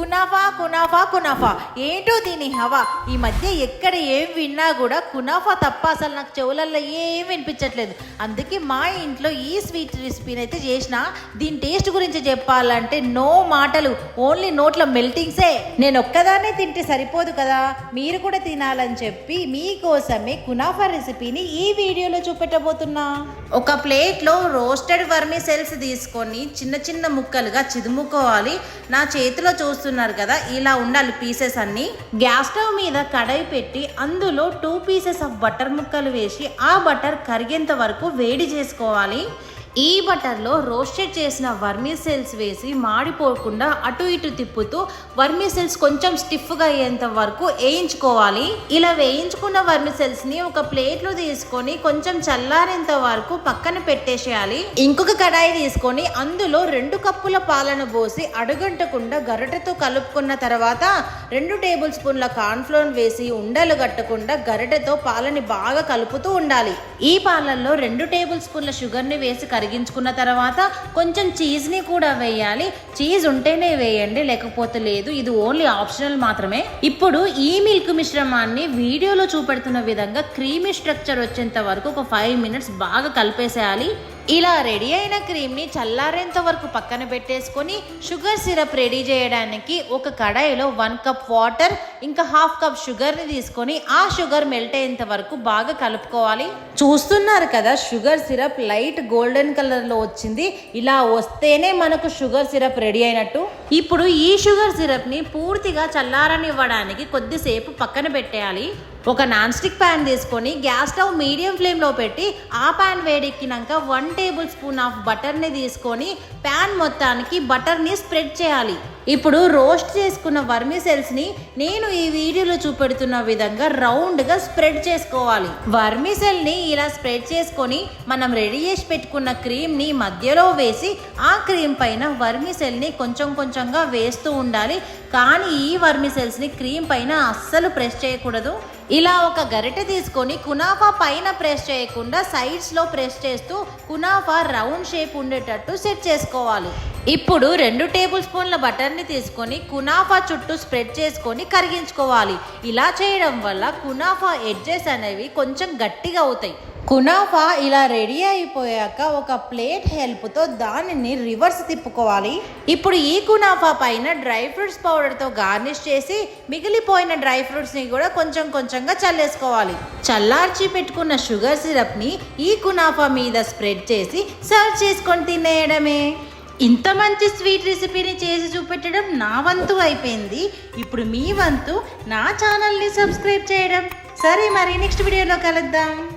Kunafa kunafa ఏంటో దీని హవా. ఈ మధ్య ఎక్కడ ఏం విన్నా కూడా కునాఫా తప్ప అసలు నాకు చెవులల్లో ఏం వినిపించట్లేదు. అందుకే మా ఇంట్లో ఈ స్వీట్ రెసిపీని అయితే చేసిన. దీని టేస్ట్ గురించి చెప్పాలంటే నో మాటలు ఓన్లీ నోట్ల మెల్టింగ్సే. నేను ఒక్కదాన్నే తింటే సరిపోదు కదా. మీరు కూడా తినాలని చెప్పి మీకోసమే కునాఫా రెసిపీని ఈ వీడియోలో చూపెట్టబోతున్నా. ఒక ప్లేట్లో రోస్టెడ్ వర్మి సెల్స్ తీసుకొని చిన్న చిన్న ముక్కలుగా చిదుముకోవాలి. నా చేతిలో చూస్తున్నారు కదా ఇలా ఉండాలి పీసెస్ అన్ని. గ్యాస్ స్టవ్ మీద కడాయి పెట్టి అందులో టూ పీసెస్ ఆఫ్ బటర్ ముక్కలు వేసి ఆ బటర్ కరిగేంత వరకు వేడి చేసుకోవాలి. ఈ బటర్లో రోస్టెడ్ చేసిన వర్మీ సెల్స్ వేసి మాడిపోకుండా అటు ఇటు తిప్పుతూ వర్మీ సెల్స్ కొంచెం స్టిఫ్గా అయ్యేంత వరకు వేయించుకోవాలి. ఇలా వేయించుకున్న వర్మీ సెల్స్ని ఒక ప్లేట్లో తీసుకొని కొంచెం చల్లారేంత వరకు పక్కన పెట్టేసేయాలి. ఇంకొక కడాయి తీసుకొని అందులో రెండు కప్పుల పాలను పోసి అడుగంటకుండా గరిటతో కలుపుకున్న తర్వాత రెండు టేబుల్ స్పూన్ల కార్న్ఫ్లోర్ వేసి ఉండలు కట్టకుండా గరిటతో పాలని బాగా కలుపుతూ ఉండాలి. ఈ పాలల్లో రెండు టేబుల్ స్పూన్ల షుగర్ని వేసి కరిగించుకున్న తర్వాత కొంచెం చీజ్ని కూడా వేయాలి. చీజ్ ఉంటేనే వేయండి లేకపోతే లేదు. ఇది ఓన్లీ ఆప్షనల్ మాత్రమే. ఇప్పుడు ఈ మిల్క్ మిశ్రమాన్ని వీడియోలో చూపెడుతున్న విధంగా క్రీమీ స్ట్రక్చర్ వచ్చేంత వరకు ఒక ఫైవ్ మినిట్స్ బాగా కలిపేసేయాలి. ఇలా రెడీ అయిన క్రీమ్ని చల్లారేంత వరకు పక్కన పెట్టేసుకొని షుగర్ సిరప్ రెడీ చేయడానికి ఒక కడాయిలో వన్ కప్ వాటర్ ఇంకా హాఫ్ కప్ షుగర్ని తీసుకొని ఆ షుగర్ మెల్ట్ అయ్యేంత వరకు బాగా కలుపుకోవాలి. చూస్తున్నారు కదా షుగర్ సిరప్ లైట్ గోల్డెన్ కలర్లో వచ్చింది. ఇలా వస్తేనే మనకు షుగర్ సిరప్ రెడీ అయినట్టు. ఇప్పుడు ఈ షుగర్ సిరప్ని పూర్తిగా చల్లారనివ్వడానికి కొద్దిసేపు పక్కన పెట్టేయాలి. ఒక నాన్ స్టిక్ ప్యాన్ తీసుకొని గ్యాస్ స్టవ్ మీడియం ఫ్లేమ్లో పెట్టి ఆ ప్యాన్ వేడెక్కినాక వన్ టేబుల్ స్పూన్ ఆఫ్ బటర్ని తీసుకొని ప్యాన్ మొత్తానికి బటర్ని స్ప్రెడ్ చేయాలి. ఇప్పుడు రోస్ట్ చేసుకున్న వర్మిసెల్స్ని నేను ఈ వీడియోలో చూపెడుతున్న విధంగా రౌండ్గా స్ప్రెడ్ చేసుకోవాలి. వర్మి సెల్ని ఇలా స్ప్రెడ్ చేసుకొని మనం రెడీ చేసి పెట్టుకున్న క్రీమ్ని మధ్యలో వేసి ఆ క్రీమ్ పైన వర్మి సెల్ని కొంచెం కొంచెంగా వేస్తూ ఉండాలి. కానీ ఈ వర్మి సెల్స్ని క్రీమ్ పైన అస్సలు ప్రెస్ చేయకూడదు. ఇలా ఒక గరిటె తీసుకొని కునాఫా పైన ప్రెస్ చేయకుండా సైడ్స్లో ప్రెస్ చేస్తూ కునాఫా రౌండ్ షేప్ ఉండేటట్టు సెట్ చేసుకోవాలి. ఇప్పుడు రెండు టేబుల్ స్పూన్ల బటర్ని తీసుకొని కునాఫా చుట్టూ స్ప్రెడ్ చేసుకొని కరిగించుకోవాలి. ఇలా చేయడం వల్ల కునాఫా ఎడ్జెస్ అనేవి కొంచెం గట్టిగా అవుతాయి. కునాఫా ఇలా రెడీ అయిపోయాక ఒక ప్లేట్ హెల్ప్తో దానిని రివర్స్ తిప్పుకోవాలి. ఇప్పుడు ఈ కునాఫా పైన డ్రై ఫ్రూట్స్ పౌడర్తో గార్నిష్ చేసి మిగిలిపోయిన డ్రై ఫ్రూట్స్ని కూడా కొంచెం కొంచెంగా చల్లేసుకోవాలి. చల్లార్చి పెట్టుకున్న షుగర్ సిరప్ని ఈ కునాఫా మీద స్ప్రెడ్ చేసి సర్వ్ చేసుకొని తినేయడమే. ఇంత మంచి స్వీట్ రెసిపీని చేసి చూపెట్టడం నా వంతు అయిపోయింది. ఇప్పుడు మీ వంతు నా ఛానల్ని సబ్స్క్రైబ్ చేయడం. సరే మరి నెక్స్ట్ వీడియోలో కలుద్దాం.